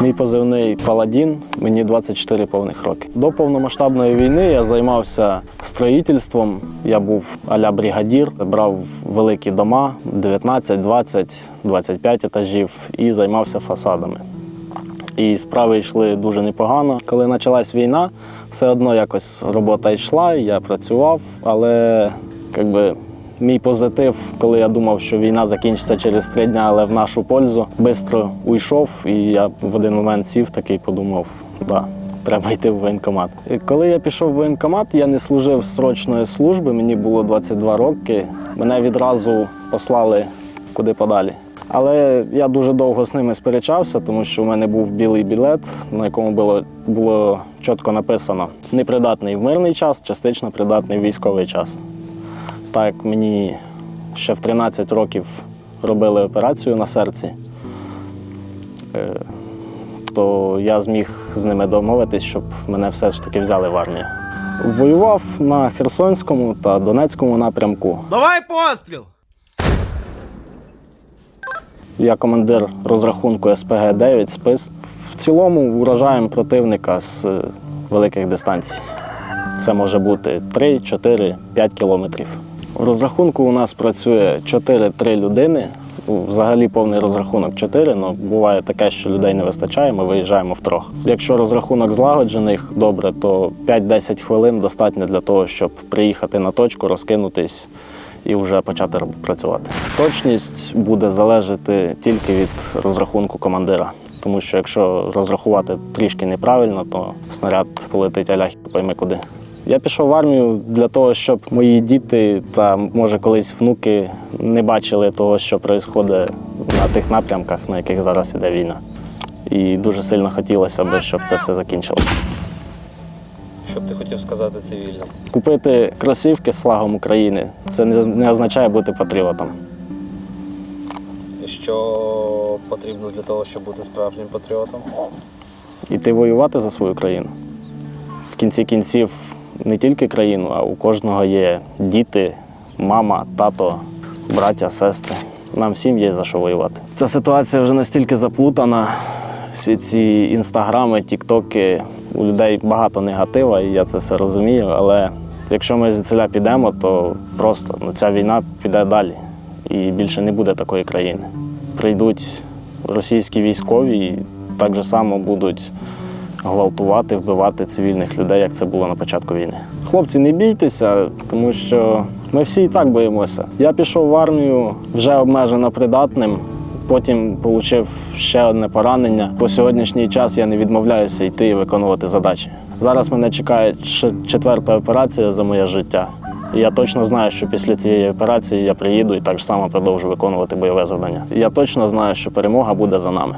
Мій позивний Паладін, мені 24 повних роки. До повномасштабної війни я займався строїтельством. Я був а-ля бригадір, брав великі дома 19, 20, 25 етажів і займався фасадами. І справи йшли дуже непогано. Коли почалась війна, все одно якось робота йшла, я працював, але якби, мій позитив, коли я думав, що війна закінчиться через три дні, але в нашу пользу, швидко уйшов, і я в один момент сів такий подумав, да, треба йти в воєнкомат. Коли я пішов в воєнкомат, я не служив срочної служби, мені було 22 роки. Мене відразу послали куди подалі. Але я дуже довго з ними сперечався, тому що в мене був білий білет, на якому було, було чітко написано непридатний в мирний час, частично придатний в військовий час. Так як мені ще в 13 років робили операцію на серці, е, то я зміг з ними домовитись, щоб мене все ж таки взяли в армію. Воював на Херсонському та Донецькому напрямку. Давай постріл! Я командир розрахунку СПГ-9 спис. В цілому вражаємо противника з е, великих дистанцій. Це може бути 3, 4, 5 кілометрів. В розрахунку у нас працює 4-3 людини. Взагалі повний розрахунок 4, але буває таке, що людей не вистачає, ми виїжджаємо втрьох. Якщо розрахунок злагоджений добре, то 5-10 хвилин достатньо для того, щоб приїхати на точку, розкинутись і вже почати працювати. Точність буде залежати тільки від розрахунку командира. Тому що якщо розрахувати трішки неправильно, то снаряд полетить аля хі пойме куди. Я пішов в армію для того, щоб мої діти та може колись внуки не бачили того, що відбувається на тих напрямках, на яких зараз іде війна. І дуже сильно хотілося б, щоб це все закінчилося. Що б ти хотів сказати цивільним? Купити кросівки з флагом України це не, означає бути патріотом. Що потрібно для того, щоб бути справжнім патріотом? Іти воювати за свою країну. В кінці кінців не тільки країну, а у кожного є діти, мама, тато, браття, сестри. Нам всім є за що воювати. Ця ситуація вже настільки заплутана. Всі ці інстаграми, тіктоки, у людей багато негатива, і я це все розумію. Але якщо ми звідсиля підемо, то просто ну, ця війна піде далі. І більше не буде такої країни. Прийдуть російські військові і так же само будуть гвалтувати, вбивати цивільних людей, як це було на початку війни. Хлопці, не бійтеся, тому що ми всі і так боїмося. Я пішов в армію вже обмежено придатним. Потім отримав ще одне поранення. По сьогоднішній час я не відмовляюся йти і виконувати задачі. Зараз мене чекає четверта операція за моє життя. І я точно знаю, що після цієї операції я приїду і так само продовжу виконувати бойове завдання. Я точно знаю, що перемога буде за нами.